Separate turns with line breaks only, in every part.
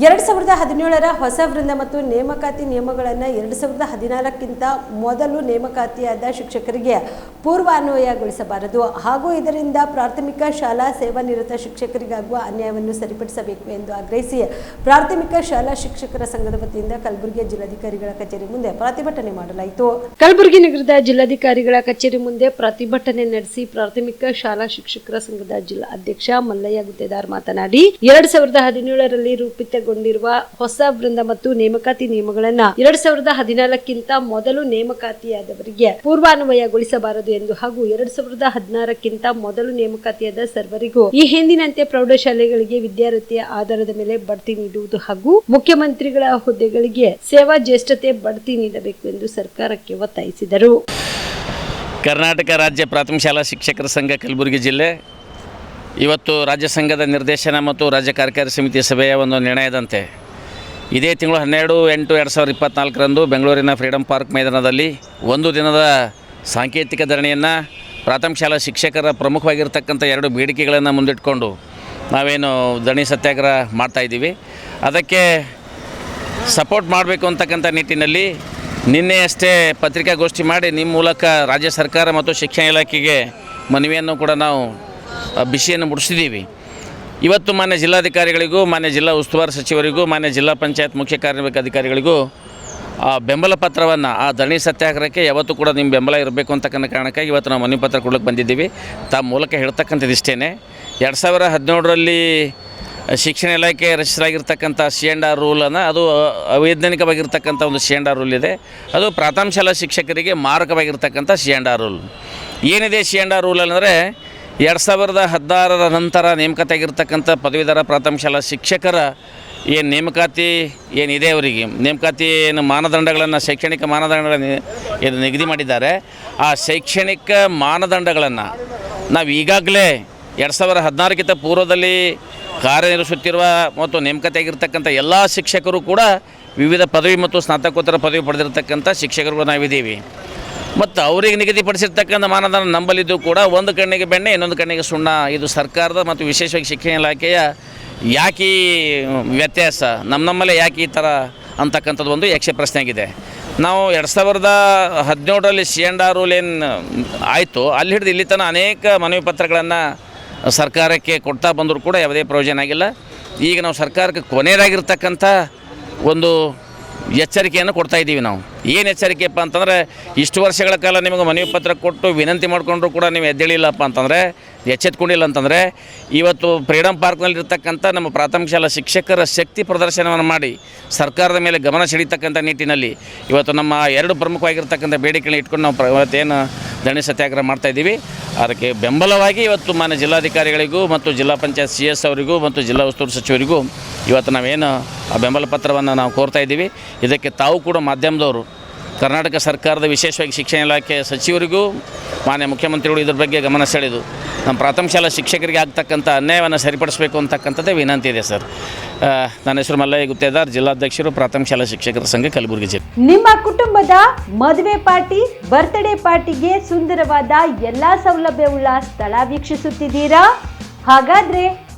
ಎರಡ್ ಸಾವಿರದ ಹದಿನೇಳರ ಹೊಸ ವೃಂದ ಮತ್ತು ನೇಮಕಾತಿ ನಿಯಮಗಳನ್ನು ಎರಡು ಸಾವಿರದ ಹದಿನಾಲ್ಕಿಂತ ಮೊದಲು ನೇಮಕಾತಿಯಾದ ಶಿಕ್ಷಕರಿಗೆ ಪೂರ್ವಾನ್ವಯಗೊಳಿಸಬಾರದು. ಹಾಗೂ ಇದರಿಂದ ಪ್ರಾಥಮಿಕ ಶಾಲಾ ಸೇವಾನಿರತ ಶಿಕ್ಷಕರಿಗಾಗುವ ಅನ್ಯಾಯವನ್ನು ಸರಿಪಡಿಸಬೇಕು ಎಂದು ಆಗ್ರಹಿಸಿ ಪ್ರಾಥಮಿಕ ಶಾಲಾ ಶಿಕ್ಷಕರ ಸಂಘದ ವತಿಯಿಂದ ಕಲಬುರಗಿ ಜಿಲ್ಲಾಧಿಕಾರಿಗಳ ಕಚೇರಿ ಮುಂದೆ ಪ್ರತಿಭಟನೆ ಮಾಡಲಾಯಿತು. ಕಲಬುರಗಿ ನಗರದ ಜಿಲ್ಲಾಧಿಕಾರಿಗಳ ಕಚೇರಿ ಮುಂದೆ ಪ್ರತಿಭಟನೆ ನಡೆಸಿ ಪ್ರಾಥಮಿಕ ಶಾಲಾ ಶಿಕ್ಷಕರ ಸಂಘದ ಜಿಲ್ಲಾ ಅಧ್ಯಕ್ಷ ಮಲ್ಲಯ್ಯ ಗುತ್ತೇದಾರ್ ಮಾತನಾಡಿ, ಎರಡ್ ಸಾವಿರದ ಹದಿನೇಳರಲ್ಲಿ ರೂಪಿತಗೊಂಡಿರುವ ಹೊಸ ವೃಂದ ಮತ್ತು ನೇಮಕಾತಿ ನಿಯಮಗಳನ್ನ ಎರಡ್ ಸಾವಿರದ ಹದಿನಾಲ್ಕಿಂತ ಮೊದಲು ನೇಮಕಾತಿಯಾದವರಿಗೆ ಪೂರ್ವಾನ್ವಯಗೊಳಿಸಬಾರದು ಎಂದು ಹಾಗೂ ಎರಡ್ ಸಾವಿರದ ಹದಿನಾರಕ್ಕಿಂತ ಮೊದಲು ನೇಮಕಾತಿಯಾದ ಸರ್ವರಿಗೂ ಈ ಹಿಂದಿನಂತೆ ಪ್ರೌಢಶಾಲೆಗಳಿಗೆ ವಿದ್ಯಾರ್ಥಿಯ ಆಧಾರದ ಮೇಲೆ ಬಡ್ತಿ ನೀಡುವುದು ಹಾಗೂ ಮುಖ್ಯಮಂತ್ರಿಗಳ ಹುದ್ದೆಗಳಿಗೆ ಸೇವಾ ಜ್ಯೇಷ್ಠತೆ ಬಡ್ತಿ ನೀಡಬೇಕು ಎಂದು ಸರ್ಕಾರಕ್ಕೆ ಒತ್ತಾಯಿಸಿದರು.
ಕರ್ನಾಟಕ ರಾಜ್ಯ ಪ್ರಾಥಮಿಕ ಶಾಲಾ ಶಿಕ್ಷಕರ ಸಂಘ ಕಲಬುರಗಿ ಜಿಲ್ಲೆ ಇವತ್ತು ರಾಜ್ಯ ಸಂಘದ ನಿರ್ದೇಶನ ಮತ್ತು ರಾಜ್ಯ ಕಾರ್ಯಕಾರಿ ಸಮಿತಿ ಸಭೆಯ ಒಂದು ನಿರ್ಣಯದಂತೆ ಇದೇ ತಿಂಗಳು ಹನ್ನೆರಡು, ಎಂಟು, ಎರಡು ಸಾವಿರದ ಇಪ್ಪತ್ತ್ನಾಲ್ಕರಂದು ಬೆಂಗಳೂರಿನ ಫ್ರೀಡಂ ಪಾರ್ಕ್ ಮೈದಾನದಲ್ಲಿ ಒಂದು ದಿನದ ಸಾಂಕೇತಿಕ ಧರಣಿಯನ್ನು ಪ್ರಾಥಮಿಕ ಶಾಲಾ ಶಿಕ್ಷಕರ ಪ್ರಮುಖವಾಗಿರ್ತಕ್ಕಂಥ ಎರಡು ಬೇಡಿಕೆಗಳನ್ನು ಮುಂದಿಟ್ಕೊಂಡು ನಾವೇನು ಧರಣಿ ಸತ್ಯಾಗ್ರಹ ಮಾಡ್ತಾಯಿದ್ದೀವಿ ಅದಕ್ಕೆ ಸಪೋರ್ಟ್ ಮಾಡಬೇಕು ಅಂತಕ್ಕಂಥ ನಿಟ್ಟಿನಲ್ಲಿ ನಿನ್ನೆ ಅಷ್ಟೇ ಪತ್ರಿಕಾಗೋಷ್ಠಿ ಮಾಡಿ ನಿಮ್ಮ ಮೂಲಕ ರಾಜ್ಯ ಸರ್ಕಾರ ಮತ್ತು ಶಿಕ್ಷಣ ಇಲಾಖೆಗೆ ಮನವಿಯನ್ನು ಕೂಡ ನಾವು ಬಿಸಿಯನ್ನು ಮುಡಿಸಿದ್ದೀವಿ. ಇವತ್ತು ಮಾನ್ಯ ಜಿಲ್ಲಾಧಿಕಾರಿಗಳಿಗೂ, ಮಾನ್ಯ ಜಿಲ್ಲಾ ಉಸ್ತುವಾರಿ ಸಚಿವರಿಗೂ, ಮಾನ್ಯ ಜಿಲ್ಲಾ ಪಂಚಾಯತ್ ಮುಖ್ಯ ಕಾರ್ಯನಿರ್ವಾಹಕ ಅಧಿಕಾರಿಗಳಿಗೂ ಆ, ಬೆಂಬಲ ಪತ್ರವನ್ನು, ಆ, ಧರಣಿ ಸತ್ಯಾಗ್ರಹಕ್ಕೆ ಯಾವತ್ತೂ ಕೂಡ ನಿಮ್ಮ ಬೆಂಬಲ ಇರಬೇಕು ಅಂತಕ್ಕಂಥ ಕಾರಣಕ್ಕಾಗಿ ಇವತ್ತು ನಾವು ಮನವಿ ಪತ್ರ ಕೊಡಲಿಕ್ಕೆ ಬಂದಿದ್ದೀವಿ. ತಮ್ಮ ಮೂಲಕ ಹೇಳ್ತಕ್ಕಂಥದ್ದು ಇಷ್ಟೇ ಎರಡು ಸಾವಿರ ಹದಿನೇಳರಲ್ಲಿ ಶಿಕ್ಷಣ ಇಲಾಖೆ ರಚಿಸಲಾಗಿರ್ತಕ್ಕಂಥ ಸಿ ಎಂಡ್ ಆರ್ ರೂಲನ್ನು ಅದು ಅವೈಜ್ಞಾನಿಕವಾಗಿರ್ತಕ್ಕಂಥ ಒಂದು ಸಿ ಎಂಡ್ ಆರ್ ರೂಲ್ ಇದೆ. ಅದು ಪ್ರಾಥಮಿಕ ಶಾಲಾ ಶಿಕ್ಷಕರಿಗೆ ಮಾರಕವಾಗಿರ್ತಕ್ಕಂಥ ಸಿ ಎಂಡ್ ಆರ್ ರೂಲ್ ಏನಿದೆ ಸಿ ಎಂಡ್ ಆರ್ ರೂಲ್ ಅಂದರೆ ಎರಡು ಸಾವಿರದ ಹದಿನಾರರ ನಂತರ ನೇಮಕತೆ ಆಗಿರ್ತಕ್ಕಂಥ ಪದವೀಧರ ಪ್ರಾಥಮಿಕ ಶಾಲಾ ಶಿಕ್ಷಕರ ಏನು ನೇಮಕಾತಿ ಏನಿದೆ ಅವರಿಗೆ? ನೇಮಕಾತಿ ಏನು ಮಾನದಂಡಗಳನ್ನು, ಶೈಕ್ಷಣಿಕ ಮಾನದಂಡಗಳನ್ನು ಏನು ನಿಗದಿ ಮಾಡಿದ್ದಾರೆ. ಆ ಶೈಕ್ಷಣಿಕ ಮಾನದಂಡಗಳನ್ನು ನಾವು ಈಗಾಗಲೇ ಎರಡು ಸಾವಿರ ಹದಿನಾರಕ್ಕಿಂತ ಪೂರ್ವದಲ್ಲಿ ಕಾರ್ಯನಿರ್ವಹಿಸುತ್ತಿರುವ ಮತ್ತು ನೇಮಕತೆ ಆಗಿರ್ತಕ್ಕಂಥ ಎಲ್ಲ ಶಿಕ್ಷಕರು ಕೂಡ ವಿವಿಧ ಪದವಿ ಮತ್ತು ಸ್ನಾತಕೋತ್ತರ ಪದವಿ ಪಡೆದಿರತಕ್ಕಂಥ ಶಿಕ್ಷಕರುಗಳು ನಾವಿದ್ದೀವಿ. ಮತ್ತು ಅವರಿಗೆ ನಿಗದಿಪಡಿಸಿರ್ತಕ್ಕಂಥ ಮಾನದಂಡ ನಂಬಲಿದ್ದು ಕೂಡ ಒಂದು ಕಣ್ಣಿಗೆ ಬೆಣ್ಣೆ, ಇನ್ನೊಂದು ಕಣ್ಣಿಗೆ ಸುಣ್ಣ. ಇದು ಸರ್ಕಾರದ ಮತ್ತು ವಿಶೇಷವಾಗಿ ಶಿಕ್ಷಣ ಇಲಾಖೆಯ ಯಾಕೆ ವ್ಯತ್ಯಾಸ? ನಮ್ಮ ನಮ್ಮಲ್ಲೇ ಯಾಕೆ ಈ ಥರ ಅಂತಕ್ಕಂಥದ್ದು ಒಂದು ಯಕ್ಷ ಪ್ರಶ್ನೆ ಆಗಿದೆ ನಾವು ಎರಡು ಸಾವಿರದ ಹದಿನೇಳರಲ್ಲಿ ಸಿ ಎಂಡ್ ಆರ್ ರೂಲ್ ಏನು ಆಯಿತು. ಅಲ್ಲಿ ಹಿಡಿದು ಇಲ್ಲಿ ತನಕ ಅನೇಕ ಮನವಿ ಪತ್ರಗಳನ್ನು ಸರ್ಕಾರಕ್ಕೆ ಕೊಡ್ತಾ ಬಂದರೂ ಕೂಡ ಯಾವುದೇ ಪ್ರಯೋಜನ ಆಗಿಲ್ಲ. ಈಗ ನಾವು ಸರ್ಕಾರಕ್ಕೆ ಕೊನೆಯದಾಗಿರ್ತಕ್ಕಂಥ ಒಂದು ಎಚ್ಚರಿಕೆಯನ್ನು ಕೊಡ್ತಾ ಇದ್ದೀವಿ ನಾವು. ಏನು ಎಚ್ಚರಿಕೆಯಪ್ಪ ಅಂತಂದರೆ, ಇಷ್ಟು ವರ್ಷಗಳ ಕಾಲ ನಿಮಗೆ ಮನವಿ ಪತ್ರ ಕೊಟ್ಟು ವಿನಂತಿ ಮಾಡಿಕೊಂಡ್ರು ಕೂಡ ನೀವು ಎದ್ದೇಳಿಲ್ಲಪ್ಪ ಅಂತಂದರೆ, ಎಚ್ಚೆತ್ಕೊಂಡಿಲ್ಲ ಅಂತಂದರೆ, ಇವತ್ತು ಫ್ರೀಡಮ್ ಪಾರ್ಕ್ನಲ್ಲಿರ್ತಕ್ಕಂಥ ನಮ್ಮ ಪ್ರಾಥಮಿಕ ಶಾಲಾ ಶಿಕ್ಷಕರ ಶಕ್ತಿ ಪ್ರದರ್ಶನವನ್ನು ಮಾಡಿ, ಸರ್ಕಾರದ ಮೇಲೆ ಗಮನ ಸೆಳೀತಕ್ಕಂಥ ನಿಟ್ಟಿನಲ್ಲಿ ಇವತ್ತು ನಮ್ಮ ಎರಡು ಪ್ರಮುಖವಾಗಿರ್ತಕ್ಕಂಥ ಬೇಡಿಕೆಗಳನ್ನ ಇಟ್ಕೊಂಡು ನಾವು ಇವತ್ತೇನು ಧರಣಿ ಸತ್ಯಾಗ್ರಹ ಮಾಡ್ತಾ ಇದ್ದೀವಿ. ಅದಕ್ಕೆ ಬೆಂಬಲವಾಗಿ ಇವತ್ತು ಮಾನ್ಯ ಜಿಲ್ಲಾಧಿಕಾರಿಗಳಿಗೂ ಮತ್ತು ಜಿಲ್ಲಾ ಪಂಚಾಯತ್ ಸಿ ಎಸ್ ಅವರಿಗೂ ಮತ್ತು ಜಿಲ್ಲಾ ಉಸ್ತುವಾರಿ ಸಚಿವರಿಗೂ ಇವತ್ತು ನಾವೇನು ಆ ಬೆಂಬಲ ಪತ್ರವನ್ನು ನಾವು ಕೋರ್ತಾ ಇದ್ದೀವಿ. ಇದಕ್ಕೆ ತಾವು ಕೂಡ ಮಾಧ್ಯಮದವರು, ಕರ್ನಾಟಕ ಸರ್ಕಾರದ ವಿಶೇಷವಾಗಿ ಶಿಕ್ಷಣ ಇಲಾಖೆ ಸಚಿವರಿಗೂ, ಮಾನ್ಯ ಮುಖ್ಯಮಂತ್ರಿಗಳು ಇದ್ರ ಬಗ್ಗೆ ಗಮನ ಸೆಳೆದು, ನಮ್ಮ ಪ್ರಾಥಮಿಕ ಶಾಲಾ ಶಿಕ್ಷಕರಿಗೆ ಆಗ್ತಕ್ಕಂಥ ಅನ್ಯಾಯವನ್ನು ಸರಿಪಡಿಸಬೇಕು ಅಂತಕ್ಕಂಥದ್ದೇ ವಿನಂತಿ ಇದೆ ಸರ್. ನನ್ನ ಹೆಸರು ಮಲ್ಲಯ್ಯ ಗುತ್ತೇದಾರ್, ಜಿಲ್ಲಾಧ್ಯಕ್ಷರು, ಪ್ರಾಥಮಿಕ ಶಾಲಾ ಶಿಕ್ಷಕರ ಸಂಘ ಕಲಬುರಗಿ ಜಿಲ್ಲೆ.
ನಿಮ್ಮ ಕುಟುಂಬದ ಮದುವೆ ಪಾರ್ಟಿ ಬರ್ತ್ಡೇ ಪಾರ್ಟಿಗೆ ಸುಂದರವಾದ ಎಲ್ಲಾ ಸೌಲಭ್ಯವುಳ್ಳ ಸ್ಥಳ ವೀಕ್ಷಿಸುತ್ತಿದ್ದೀರಾ? ಹಾಗಾದ್ರೆ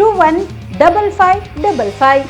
two one double five double five